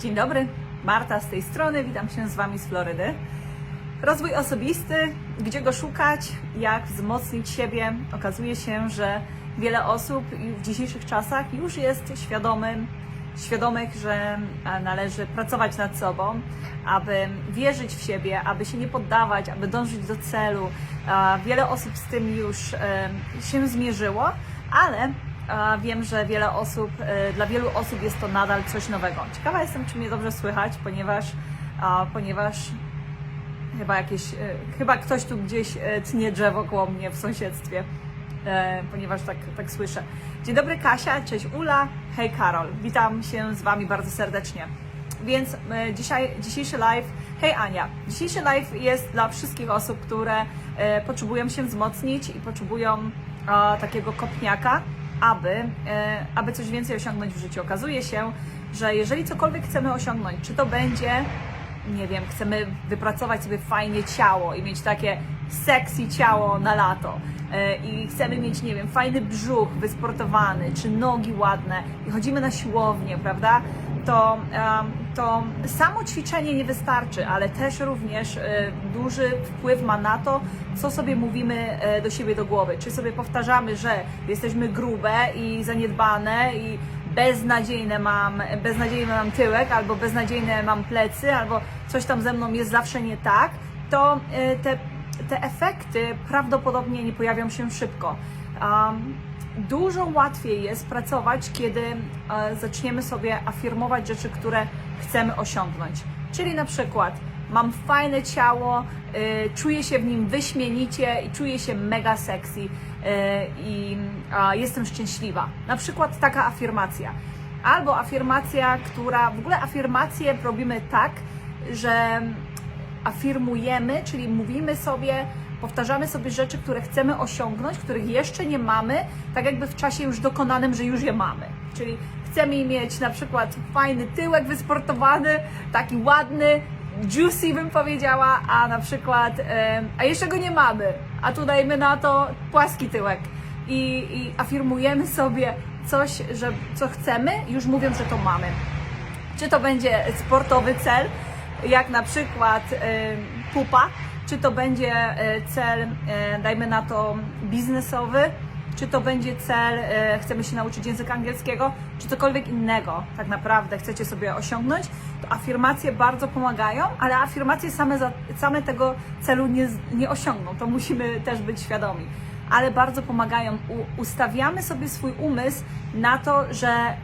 Dzień dobry, Marta z tej strony, witam się z Wami z Florydy. Rozwój osobisty, gdzie go szukać, jak wzmocnić siebie. Okazuje się, że wiele osób w dzisiejszych czasach już jest świadomym, świadomych, że e, należy pracować nad sobą, aby wierzyć w siebie, aby się nie poddawać, aby dążyć do celu. Wiele osób z tym już e, się zmierzyło, ale a wiem, że wiele osób, e, dla wielu osób jest to nadal coś nowego. Ciekawa jestem, czy mnie dobrze słychać, ponieważ, ponieważ chyba jakieś, e, chyba ktoś tu gdzieś e, tnie drzewo koło mnie w sąsiedztwie, ponieważ tak, tak słyszę. Dzień dobry Kasia, cześć Ula, hej Karol, witam się z Wami bardzo serdecznie. Więc dzisiaj, dzisiejszy live, hej Ania, dzisiejszy live jest dla wszystkich osób, które potrzebują się wzmocnić i potrzebują takiego kopniaka, aby, e, aby coś więcej osiągnąć w życiu. Okazuje się, że jeżeli cokolwiek chcemy osiągnąć, czy to będzie, nie wiem, chcemy wypracować sobie fajnie ciało i mieć takie sexy ciało na lato e, i chcemy mieć, nie wiem, fajny brzuch wysportowany, czy nogi ładne i chodzimy na siłownię, prawda? To, to samo ćwiczenie nie wystarczy, ale też również e, duży wpływ ma na to, co sobie mówimy e, do siebie do głowy. Czy sobie powtarzamy, że jesteśmy grube i zaniedbane i beznadziejne mam, beznadziejny mam tyłek, albo beznadziejne mam plecy, albo coś tam ze mną jest zawsze nie tak, to e, te, te efekty prawdopodobnie nie pojawią się szybko. Um, dużo łatwiej jest pracować, kiedy e, zaczniemy sobie afirmować rzeczy, które chcemy osiągnąć. Czyli na przykład mam fajne ciało, y, czuję się w nim wyśmienicie i czuję się mega sexy y, i jestem szczęśliwa. Na przykład taka afirmacja. Albo afirmacja, która w ogóle afirmacje robimy tak, że afirmujemy, czyli mówimy sobie, powtarzamy sobie rzeczy, które chcemy osiągnąć, których jeszcze nie mamy, tak jakby w czasie już dokonanym, że już je mamy. Czyli chcemy mieć na przykład fajny tyłek wysportowany, taki ładny, juicy bym powiedziała, a na przykład, a jeszcze go nie mamy, a tu dajmy na to płaski tyłek i, i afirmujemy sobie coś, że, co chcemy, już mówiąc, że to mamy. Czy to będzie sportowy cel, jak na przykład pupa, czy to będzie e, cel, e, dajmy na to biznesowy, czy to będzie cel, e, chcemy się nauczyć języka angielskiego, czy cokolwiek innego tak naprawdę chcecie sobie osiągnąć, to afirmacje bardzo pomagają, ale afirmacje same, za, same tego celu nie, nie osiągną, to musimy też być świadomi. Ale bardzo pomagają. U, ustawiamy sobie swój umysł na to, że,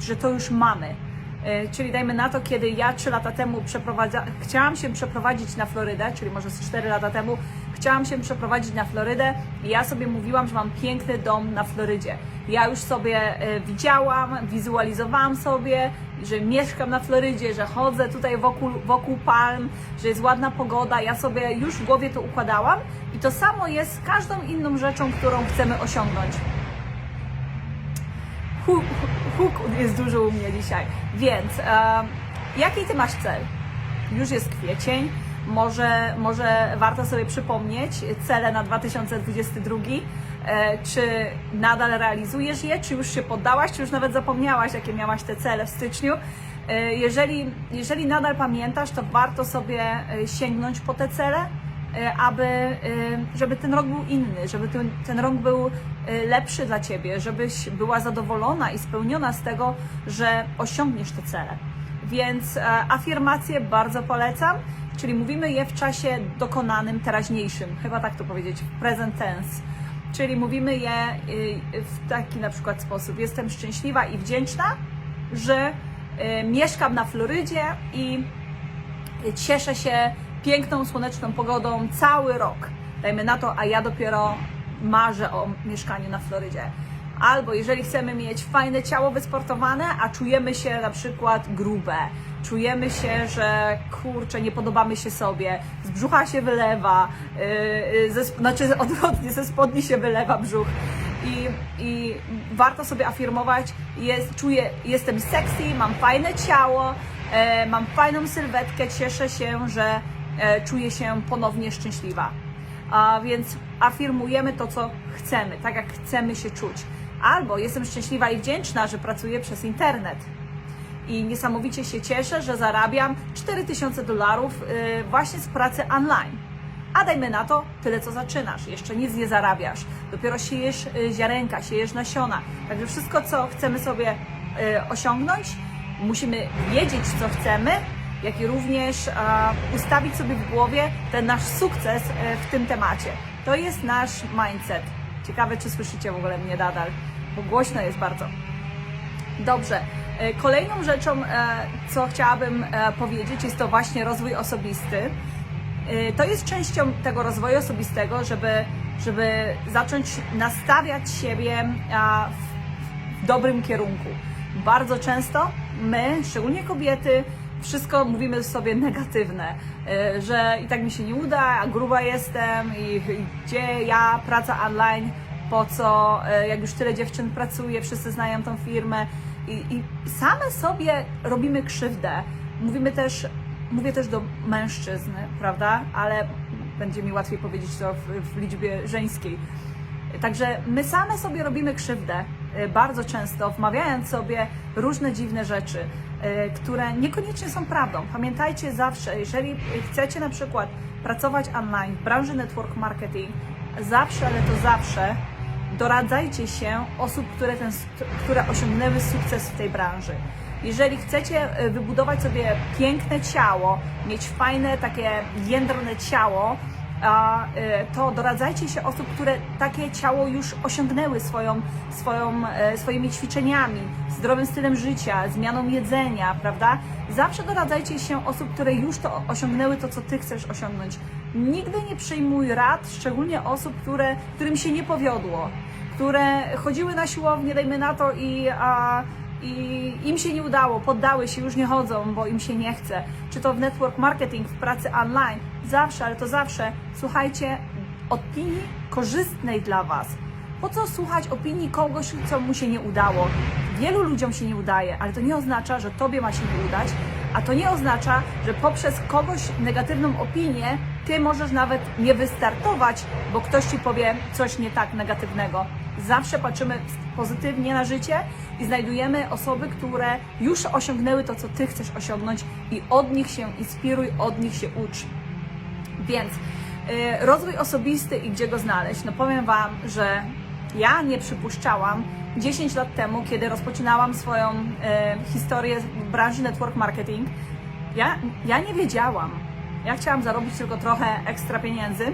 że to już mamy. E, Czyli dajmy na to, kiedy ja 3 lata temu przeprowadza... chciałam się przeprowadzić na Florydę, czyli może z 4 lata temu, chciałam się przeprowadzić na Florydę i ja sobie mówiłam, że mam piękny dom na Florydzie. Ja już sobie e, widziałam, wizualizowałam sobie, że mieszkam na Florydzie, że chodzę tutaj wokół, wokół palm, że jest ładna pogoda. Ja sobie już w głowie to układałam i to samo jest z każdą inną rzeczą, którą chcemy osiągnąć huk, huk jest dużo u mnie dzisiaj. Więc e, jaki ty masz cel? Już jest kwiecień, może, może warto sobie przypomnieć cele na 2022. E, czy nadal realizujesz je, czy już się poddałaś, czy już nawet zapomniałaś, jakie miałaś te cele w styczniu? E, jeżeli, jeżeli nadal pamiętasz, to warto sobie e, sięgnąć po te cele, aby, e, żeby ten rok był inny, żeby ten, ten rok był e, lepszy dla Ciebie, żebyś była zadowolona i spełniona z tego, że osiągniesz te cele. Więc e, afirmacje bardzo polecam, czyli mówimy je w czasie dokonanym, teraźniejszym, chyba tak to powiedzieć, w present tense. Czyli mówimy je w taki na przykład sposób. Jestem szczęśliwa i wdzięczna, że mieszkam na Florydzie i cieszę się piękną, słoneczną pogodą cały rok. Dajmy na to, a ja dopiero marzę o mieszkaniu na Florydzie. Albo jeżeli chcemy mieć fajne ciało wysportowane, a czujemy się na przykład grube, czujemy się, że kurczę, nie podobamy się sobie, z brzucha się wylewa, yy, ze, znaczy odwrotnie, ze spodni się wylewa brzuch. I, I warto sobie afirmować, jest, czuję, jestem sexy, mam fajne ciało, e, mam fajną sylwetkę, cieszę się, że czuję się ponownie szczęśliwa. A więc afirmujemy to, co chcemy, tak jak chcemy się czuć. Albo jestem szczęśliwa i wdzięczna, że pracuję przez internet. i niesamowicie się cieszę, że zarabiam 4000 dolarów y, właśnie z pracy online. A dajmy na to tyle, co zaczynasz. Jeszcze nic nie zarabiasz. Dopiero siejesz y, ziarenka, siejesz nasiona. Także wszystko, co chcemy sobie osiągnąć, musimy wiedzieć, co chcemy, jak i również a, ustawić sobie w głowie ten nasz sukces e, w tym temacie. To jest nasz mindset. Ciekawe, czy słyszycie w ogóle mnie nadal, bo głośno jest bardzo. Dobrze. E, Kolejną rzeczą, e, co chciałabym e, powiedzieć, jest to właśnie rozwój osobisty. E, To jest częścią tego rozwoju osobistego, żeby, żeby zacząć nastawiać siebie w dobrym kierunku. Bardzo często my, szczególnie kobiety, wszystko mówimy sobie negatywne, e, że i tak mi się nie uda, a gruba jestem i, gdzie ja, praca online, po co, e, jak już tyle dziewczyn pracuje, wszyscy znają tą firmę i, i same sobie robimy krzywdę. Mówimy też, mówię też do mężczyzn, prawda, ale będzie mi łatwiej powiedzieć to w, w liczbie żeńskiej. Także my same sobie robimy krzywdę bardzo często, wmawiając sobie różne dziwne rzeczy, e, które niekoniecznie są prawdą. Pamiętajcie zawsze, jeżeli chcecie na przykład pracować online w branży network marketing, zawsze, ale to zawsze doradzajcie się osób, które, ten, które osiągnęły sukces w tej branży. Jeżeli chcecie e, wybudować sobie piękne ciało, mieć fajne, takie jędrne ciało, to doradzajcie się osób, które takie ciało już osiągnęły swoją, swoją, e, swoimi ćwiczeniami, zdrowym stylem życia, zmianą jedzenia, prawda? Zawsze doradzajcie się osób, które już to osiągnęły to, co ty chcesz osiągnąć. Nigdy nie przyjmuj rad, szczególnie osób, które, którym się nie powiodło, które chodziły na siłownię, dajmy na to i a, i im się nie udało, poddały się, już nie chodzą, bo im się nie chce. Czy to w network marketing, w pracy online, zawsze, ale to zawsze, słuchajcie opinii korzystnej dla Was. Po co słuchać opinii kogoś, co mu się nie udało? Wielu ludziom się nie udaje, ale to nie oznacza, że Tobie ma się nie udać, a to nie oznacza, że poprzez kogoś negatywną opinię Ty możesz nawet nie wystartować, bo ktoś Ci powie coś nie tak negatywnego. Zawsze patrzymy pozytywnie na życie i znajdujemy osoby, które już osiągnęły to, co Ty chcesz osiągnąć i od nich się inspiruj, od nich się ucz. Więc y, rozwój osobisty i gdzie go znaleźć? No powiem Wam, że ja nie przypuszczałam 10 lat temu, kiedy rozpoczynałam swoją y, historię w branży network marketing, ja, ja nie wiedziałam. Ja chciałam zarobić tylko trochę ekstra pieniędzy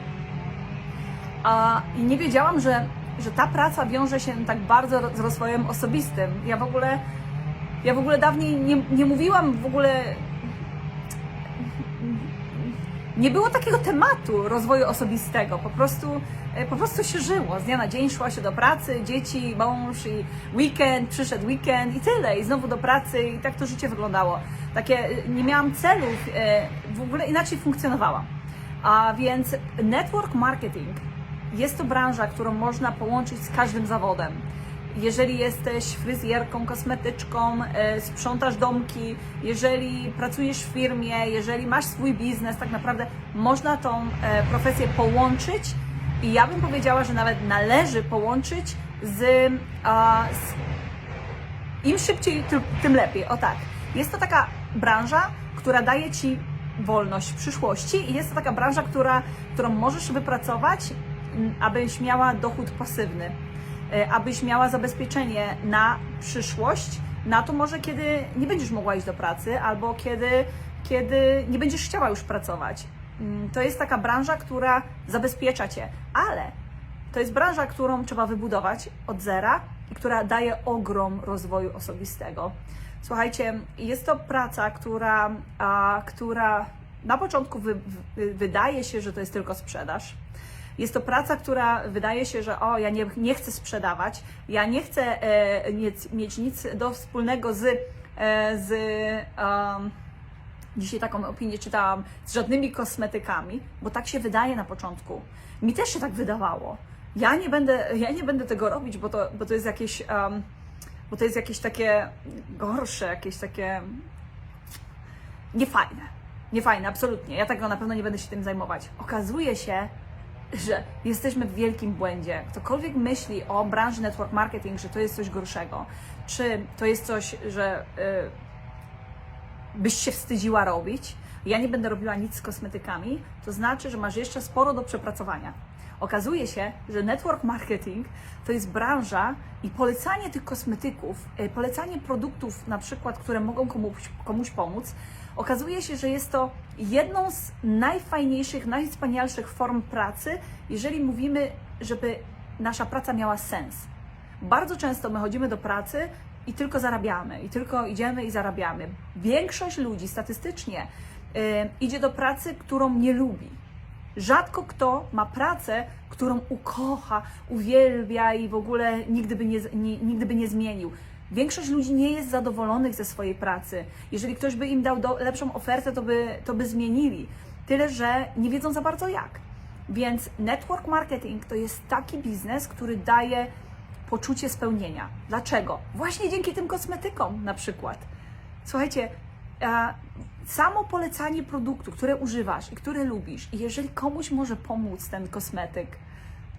a, i nie wiedziałam, że, że ta praca wiąże się tak bardzo z rozwojem osobistym. Ja w ogóle, ja w ogóle dawniej nie, nie mówiłam w ogóle nie było takiego tematu rozwoju osobistego. Po prostu, e, po prostu się żyło. Z dnia na dzień szła się do pracy, dzieci, mąż i weekend, przyszedł weekend i tyle. I znowu do pracy i tak to życie wyglądało. Takie, e, nie miałam celów, e, w ogóle inaczej funkcjonowałam. A więc network marketing jest to branża, którą można połączyć z każdym zawodem. Jeżeli jesteś fryzjerką, kosmetyczką, e, sprzątasz domki, jeżeli pracujesz w firmie, jeżeli masz swój biznes, tak naprawdę można tą e, profesję połączyć i ja bym powiedziała, że nawet należy połączyć z, z im szybciej, tym, lepiej. O tak. Jest to taka branża, która daje Ci wolność w przyszłości i jest to taka branża, która, którą możesz wypracować, abyś miała dochód pasywny, e, abyś miała zabezpieczenie na przyszłość, na to może kiedy nie będziesz mogła iść do pracy albo kiedy, kiedy nie będziesz chciała już pracować. To jest taka branża, która zabezpiecza Cię, ale to jest branża, którą trzeba wybudować od zera i która daje ogrom rozwoju osobistego. Słuchajcie, jest to praca, która, a, która na początku wy, wydaje się, że to jest tylko sprzedaż. Jest to praca, która wydaje się, że o, ja nie, nie chcę sprzedawać, ja nie chcę e, mieć, mieć nic do wspólnego z, e, z em, Dzisiaj taką opinię czytałam z żadnymi kosmetykami, bo tak się wydaje na początku. Mi też się tak wydawało. Ja nie będę, ja nie będę tego robić, bo to, bo to jest jakieś, um, bo to jest jakieś takie gorsze, jakieś takie niefajne. Niefajne, absolutnie. Ja tego na pewno nie będę się tym zajmować. Okazuje się, że jesteśmy w wielkim błędzie. Ktokolwiek myśli o branży network marketing, że to jest coś gorszego, czy to jest coś, że y, byś się wstydziła robić, ja nie będę robiła nic z kosmetykami, to znaczy, że masz jeszcze sporo do przepracowania. Okazuje się, że network marketing to jest branża i polecanie tych kosmetyków, e, polecanie produktów, na przykład, które mogą komuś, komuś pomóc, okazuje się, że jest to jedną z najfajniejszych, najwspanialszych form pracy, jeżeli mówimy, żeby nasza praca miała sens. Bardzo często my chodzimy do pracy i tylko zarabiamy, i tylko idziemy i zarabiamy. Większość ludzi statystycznie y, idzie do pracy, którą nie lubi. Rzadko kto ma pracę, którą ukocha, uwielbia i w ogóle nigdy by nie, nie, nigdy by nie zmienił. Większość ludzi nie jest zadowolonych ze swojej pracy. Jeżeli ktoś by im dał do, lepszą ofertę, to by, to by zmienili. Tyle, że nie wiedzą za bardzo jak. Więc network marketing to jest taki biznes, który daje poczucie spełnienia. Dlaczego? Właśnie dzięki tym kosmetykom na przykład. Słuchajcie, samo polecanie produktu, które używasz i które lubisz, i jeżeli komuś może pomóc ten kosmetyk,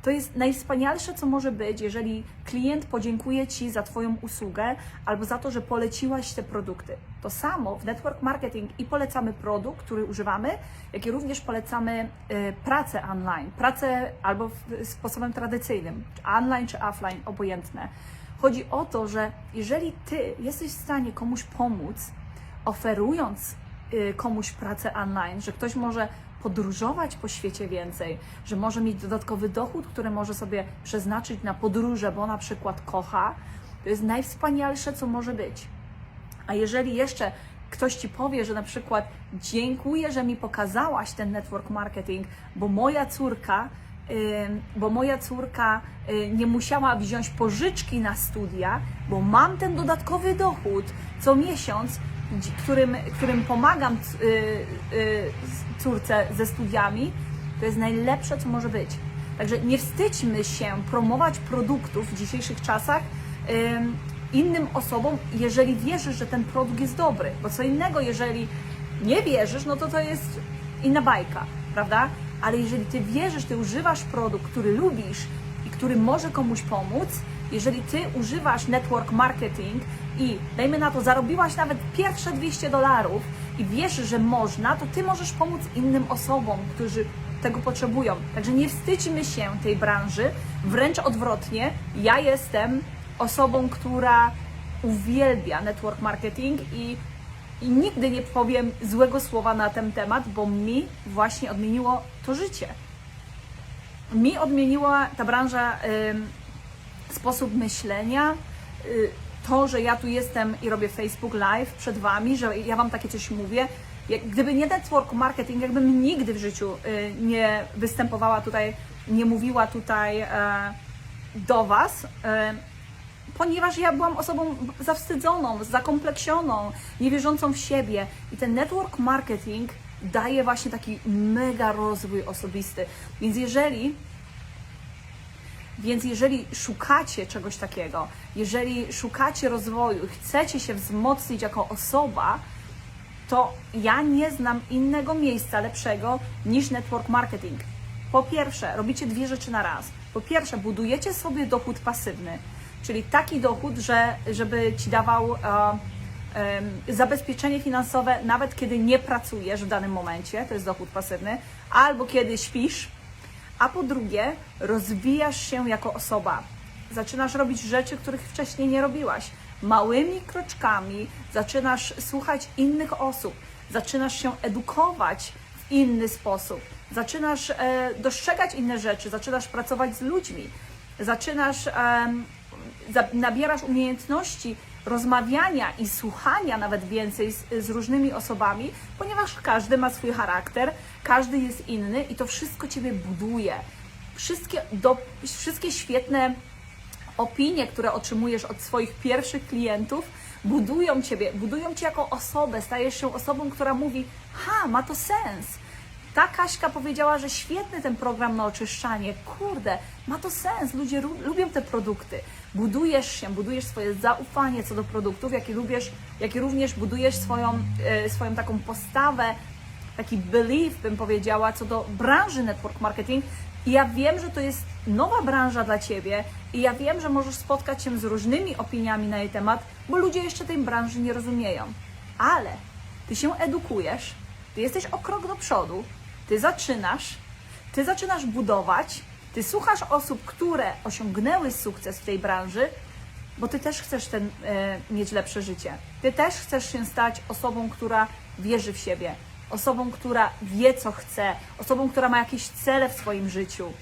to jest najwspanialsze, co może być, jeżeli klient podziękuje Ci za Twoją usługę albo za to, że poleciłaś te produkty. To samo w network marketing i polecamy produkt, który używamy, jak i również polecamy y, pracę online, pracę albo w, sposobem tradycyjnym, online czy offline, obojętne. Chodzi o to, że jeżeli Ty jesteś w stanie komuś pomóc, oferując y, komuś pracę online, że ktoś może podróżować po świecie więcej, że może mieć dodatkowy dochód, który może sobie przeznaczyć na podróże, bo na przykład kocha, to jest najwspanialsze, co może być. A jeżeli jeszcze ktoś ci powie, że na przykład dziękuję, że mi pokazałaś ten network marketing, bo moja córka, bo moja córka y, nie musiała wziąć pożyczki na studia, bo mam ten dodatkowy dochód co miesiąc, którym, którym pomagam y, y, córce ze studiami, to jest najlepsze, co może być. Także nie wstydźmy się promować produktów w dzisiejszych czasach ym, innym osobom, jeżeli wierzysz, że ten produkt jest dobry. Bo co innego, jeżeli nie wierzysz, no to to jest inna bajka, prawda? Ale jeżeli ty wierzysz, ty używasz produkt, który lubisz i który może komuś pomóc, jeżeli ty używasz network marketing i dajmy na to, zarobiłaś nawet pierwsze 200 dolarów i wiesz, że można, to ty możesz pomóc innym osobom, którzy tego potrzebują. Także nie wstydźmy się tej branży, wręcz odwrotnie. Ja jestem osobą, która uwielbia network marketing i, i nigdy nie powiem złego słowa na ten temat, bo mi właśnie odmieniło to życie. Mi odmieniła ta branża ym, sposób myślenia, y, to, że ja tu jestem i robię Facebook Live przed Wami, że ja Wam takie coś mówię. Gdyby nie network marketing, jakbym nigdy w życiu y, nie występowała tutaj, nie mówiła tutaj e, do Was, e, ponieważ ja byłam osobą zawstydzoną, zakompleksioną, niewierzącą w siebie. I ten network marketing daje właśnie taki mega rozwój osobisty. Więc jeżeli więc jeżeli szukacie czegoś takiego, jeżeli szukacie rozwoju, chcecie się wzmocnić jako osoba, to ja nie znam innego miejsca lepszego niż network marketing. Po pierwsze, robicie dwie rzeczy na raz. Po pierwsze, budujecie sobie dochód pasywny, czyli taki dochód, że, żeby ci dawał e, em, zabezpieczenie finansowe, nawet kiedy nie pracujesz w danym momencie, to jest dochód pasywny, albo kiedy śpisz, a po drugie, rozwijasz się jako osoba. Zaczynasz robić rzeczy, których wcześniej nie robiłaś. Małymi kroczkami zaczynasz słuchać innych osób, zaczynasz się edukować w inny sposób, zaczynasz e, dostrzegać inne rzeczy, zaczynasz pracować z ludźmi, zaczynasz, za, nabierasz umiejętności rozmawiania i słuchania nawet więcej z, z różnymi osobami, ponieważ każdy ma swój charakter, każdy jest inny i to wszystko Ciebie buduje. Wszystkie, do, wszystkie świetne opinie, które otrzymujesz od swoich pierwszych klientów, budują Ciebie, budują Cię jako osobę, stajesz się osobą, która mówi, ha, ma to sens. Ta Kaśka powiedziała, że świetny ten program na oczyszczanie. Kurde, ma to sens. Ludzie lubią te produkty. Budujesz się, budujesz swoje zaufanie co do produktów, jak i, lubisz, jak i również budujesz swoją, e, swoją taką postawę, taki belief, bym powiedziała, co do branży network marketing. I ja wiem, że to jest nowa branża dla Ciebie i ja wiem, że możesz spotkać się z różnymi opiniami na jej temat, bo ludzie jeszcze tej branży nie rozumieją. Ale ty się edukujesz, ty jesteś o krok do przodu, ty zaczynasz, ty zaczynasz budować, ty słuchasz osób, które osiągnęły sukces w tej branży, bo ty też chcesz ten, e, mieć lepsze życie. Ty też chcesz się stać osobą, która wierzy w siebie, osobą, która wie, co chce, osobą, która ma jakieś cele w swoim życiu.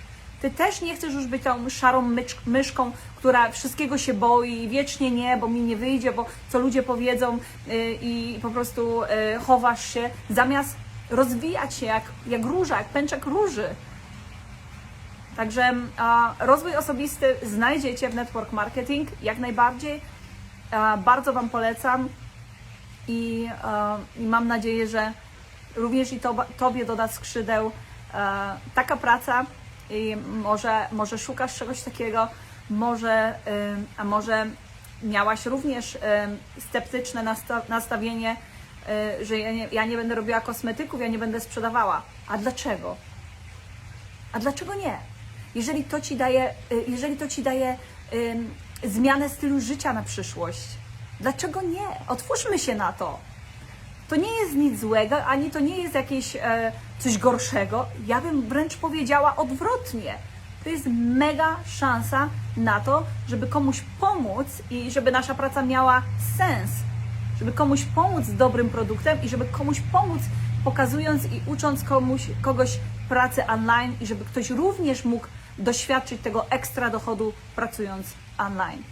Ty też nie chcesz już być tą szarą myszką, która wszystkiego się boi i wiecznie nie, bo mi nie wyjdzie, bo co ludzie powiedzą y, i po prostu y, chowasz się, zamiast rozwijać się jak, jak róża, jak pęczek róży. Także a, rozwój osobisty znajdziecie w Network Marketing jak najbardziej. A, bardzo Wam polecam i, a, i mam nadzieję, że również i to, Tobie doda skrzydeł e, taka praca i może, może szukasz czegoś takiego, może, y, a może miałaś również y, sceptyczne nasta- nastawienie, y, że ja nie, ja nie będę robiła kosmetyków, ja nie będę sprzedawała. A dlaczego? A dlaczego nie? Jeżeli to ci daje, y, jeżeli to ci daje zmianę stylu życia na przyszłość, dlaczego nie? Otwórzmy się na to. To nie jest nic złego, ani to nie jest jakieś e, coś gorszego. Ja bym wręcz powiedziała odwrotnie. To jest mega szansa na to, żeby komuś pomóc i żeby nasza praca miała sens. Żeby komuś pomóc z dobrym produktem i żeby komuś pomóc pokazując i ucząc komuś, kogoś pracy online i żeby ktoś również mógł doświadczyć tego ekstra dochodu pracując online.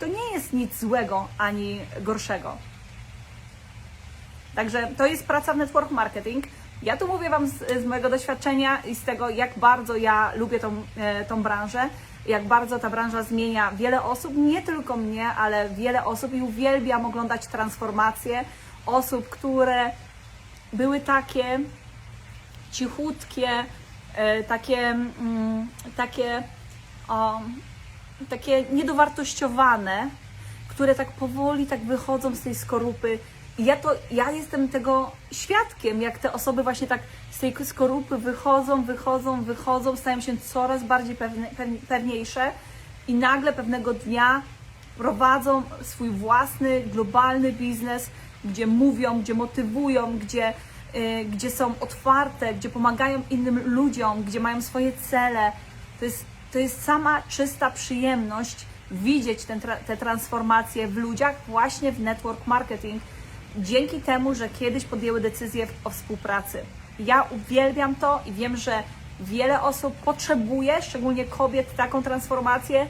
To nie jest nic złego ani gorszego. Także to jest praca w network marketing. Ja tu mówię Wam z, z mojego doświadczenia i z tego, jak bardzo ja lubię tą, e, tą branżę, jak bardzo ta branża zmienia wiele osób, nie tylko mnie, ale wiele osób i uwielbiam oglądać transformacje osób, które były takie cichutkie, takie, mm, takie, takie niedowartościowane, które tak powoli tak wychodzą z tej skorupy. I ja, to, ja jestem tego świadkiem, jak te osoby właśnie tak z tej skorupy wychodzą, wychodzą, wychodzą, stają się coraz bardziej pewne, pew- pewniejsze i nagle pewnego dnia prowadzą swój własny, globalny biznes, gdzie mówią, gdzie motywują, gdzie, gdzie są otwarte, gdzie pomagają innym ludziom, gdzie mają swoje cele. To jest, to jest sama czysta przyjemność widzieć ten, te transformacje w ludziach właśnie w network marketing, dzięki temu, że kiedyś podjęły decyzję o współpracy. Ja uwielbiam to i wiem, że wiele osób potrzebuje, szczególnie kobiet, taką transformację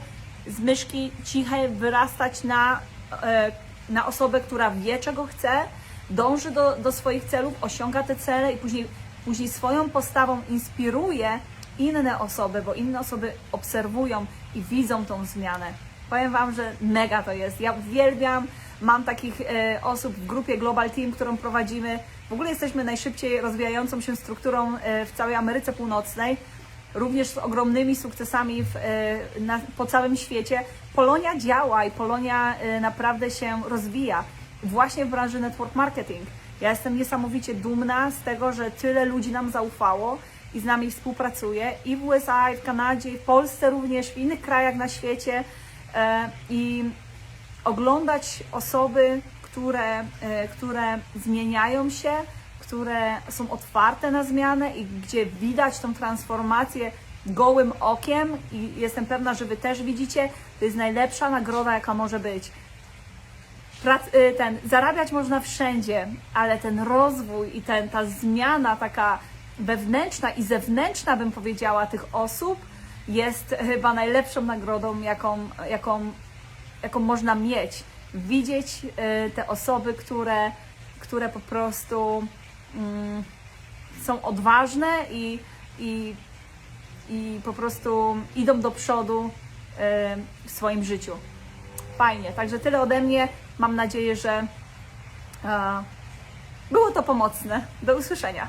z myszki cichej wyrastać na, e, na osobę, która wie, czego chce, dąży do, do swoich celów, osiąga te cele i później, później swoją postawą inspiruje inne osoby, bo inne osoby obserwują i widzą tą zmianę. Powiem Wam, że mega to jest. Ja uwielbiam, mam takich e, osób w grupie Global Team, którą prowadzimy. W ogóle jesteśmy najszybciej rozwijającą się strukturą e, w całej Ameryce Północnej, również z ogromnymi sukcesami w, e, na, po całym świecie. Polonia działa i Polonia e, naprawdę się rozwija właśnie w branży network marketing. Ja jestem niesamowicie dumna z tego, że tyle ludzi nam zaufało i z nami współpracuje i w USA, i w Kanadzie, i w Polsce również, w innych krajach na świecie. E, I oglądać osoby, które, e, które zmieniają się, które są otwarte na zmianę i gdzie widać tą transformację gołym okiem i jestem pewna, że Wy też widzicie, to jest najlepsza nagroda, jaka może być. Y, ten, zarabiać można wszędzie, ale ten rozwój i ten, ta zmiana taka wewnętrzna i zewnętrzna, bym powiedziała, tych osób jest chyba najlepszą nagrodą, jaką, jaką, jaką można mieć. Widzieć y, te osoby, które, które po prostu mm, są odważne i, i, i po prostu idą do przodu y, w swoim życiu. Fajnie, także tyle ode mnie. Mam nadzieję, że e, było to pomocne. Do usłyszenia.